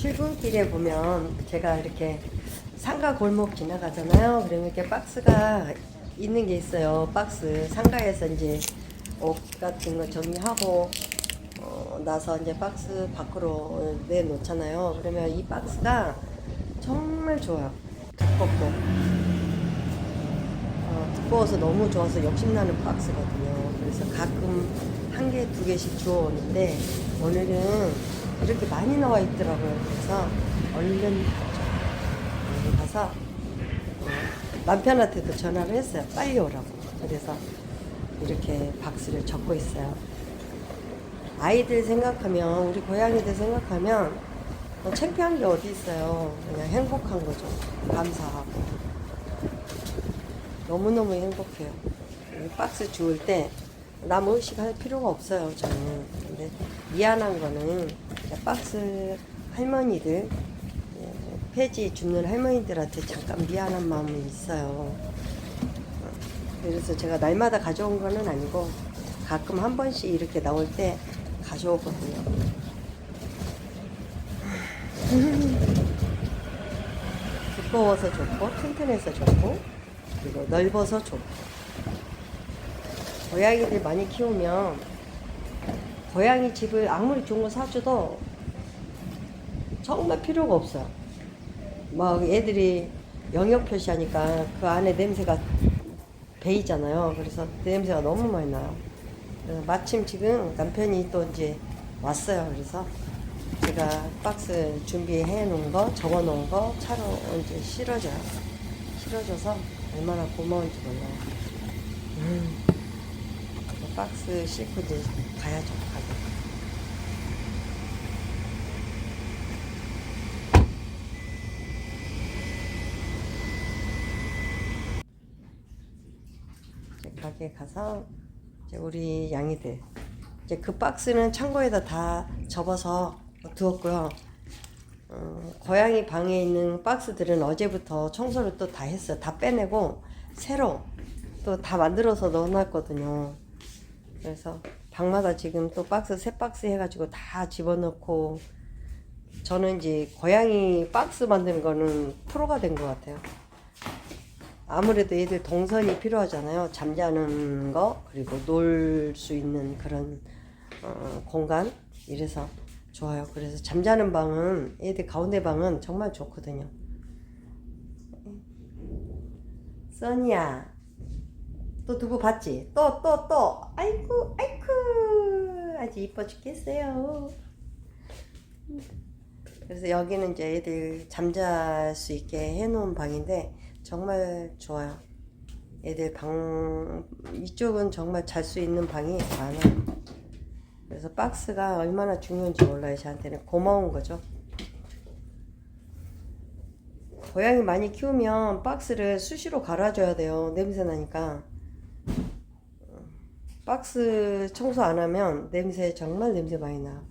출근길에 보면 제가 이렇게 상가 골목 지나가잖아요. 그러면 이렇게 박스가 있는 게 있어요. 박스 상가에서 이제 옷 같은 거 정리하고 어, 나서 이제 박스 밖으로 내놓잖아요. 그러면 이 박스가 정말 좋아요. 두껍고 어, 두꺼워서 너무 좋아서 욕심나는 박스거든요. 그래서 가끔 한 개, 두 개씩 주워오는데 오늘은 이렇게 많이 나와 있더라고요. 그래서 얼른. 얼른 가서 어, 남편한테도 전화를 했어요. 빨리 오라고. 그래서 이렇게 박스를 적고 있어요. 아이들 생각하면 우리 고양이들 생각하면 뭐 창피한 게 어디 있어요. 그냥 행복한 거죠. 감사하고. 너무너무 행복해요. 이 박스 주울 때남 의식할 필요가 없어요, 저는. 근데 미안한 거는 박스 할머니들, 예, 폐지 줍는 할머니들한테 잠깐 미안한 마음이 있어요. 어, 그래서 제가 날마다 가져온 거는 아니고 가끔 한 번씩 이렇게 나올 때 가져오거든요. 두꺼워서 좋고 튼튼해서 좋고 그리고 넓어서 좋고 고양이들 많이 키우면 고양이 집을 아무리 좋은 거 사줘도 정말 필요가 없어요. 막 애들이 영역 표시하니까 그 안에 냄새가 배이잖아요. 그래서 냄새가 너무 많이 나요. 그래서 마침 지금 남편이 또 이제 왔어요. 그래서 제가 박스 준비해 놓은 거, 적어 놓은 거 차로 이제 실어줘요. 실어줘서 얼마나 고마운지 몰라요. 음, 박스 싣고 이제 가야죠. 가게. 가게 가서 이제 우리 양이들 이제 그 박스는 창고에다 다 접어서 두었고요. 어, 고양이 방에 있는 박스들은 어제부터 청소를 또 다 했어요. 다 빼내고 새로 또 다 만들어서 넣어놨거든요. 그래서 방마다 지금 또 박스 새 박스 해가지고 다 집어넣고 저는 이제 고양이 박스 만드는 거는 프로가 된 것 같아요. 아무래도 애들 동선이 필요하잖아요. 잠자는 거 그리고 놀 수 있는 그런 어, 공간 이래서 좋아요. 그래서 잠자는 방은 애들 가운데 방은 정말 좋거든요. 써니야 또 두고 봤지? 또 또 또 아이고 아이고 아주 이뻐 죽겠어요. 그래서 여기는 이제 애들 잠잘 수 있게 해놓은 방인데 정말 좋아요. 애들 방 이쪽은 정말 잘 수 있는 방이 많아요. 그래서 박스가 얼마나 중요한지 몰라요. 저한테는 고마운 거죠. 고양이 많이 키우면 박스를 수시로 갈아줘야 돼요. 냄새 나니까. 박스 청소 안 하면 냄새 정말 냄새 많이 나.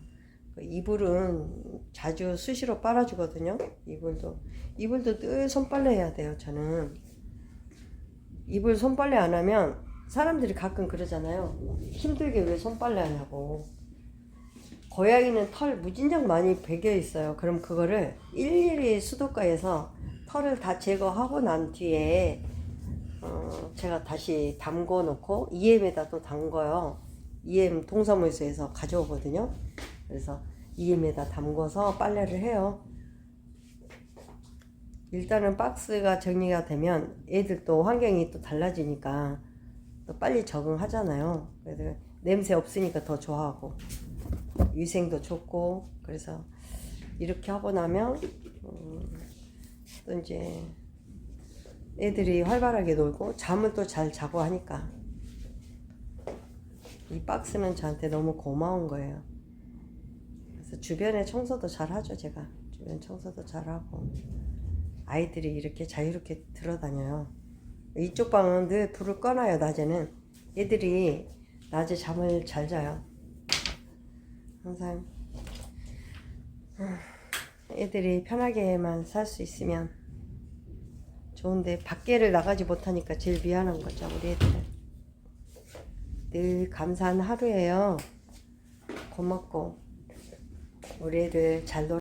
그 이불은 자주 수시로 빨아주거든요. 이불도 이불도 늘 손빨래 해야 돼요. 저는 이불 손빨래 안 하면 사람들이 가끔 그러잖아요. 힘들게 왜 손빨래 하냐고. 고양이는 털 무진장 많이 배겨 있어요. 그럼 그거를 일일이 수도가에서 털을 다 제거하고 난 뒤에 어, 제가 다시 담궈 놓고 EM에다 또 담궈요. EM 동사무소에서 가져오거든요. 그래서 EM에다 담궈서 빨래를 해요. 일단은 박스가 정리가 되면 애들도 환경이 또 달라지니까 또 빨리 적응하잖아요. 그래서 냄새 없으니까 더 좋아하고 위생도 좋고 그래서 이렇게 하고 나면 음, 또 이제 애들이 활발하게 놀고 잠은 또 잘 자고 하니까 이 박스는 저한테 너무 고마운 거예요. 그래서 주변에 청소도 잘 하죠 제가 주변 청소도 잘 하고 아이들이 이렇게 자유롭게 들어다녀요. 이쪽 방은 늘 불을 꺼놔요 낮에는 애들이 낮에 잠을 잘 자요. 항상 애들이 편하게만 살 수 있으면 좋은데 밖에를 나가지 못하니까 제일 미안한 거죠 우리 애들은 늘 감사한 하루예요. 고맙고 우리 애들 잘 놀아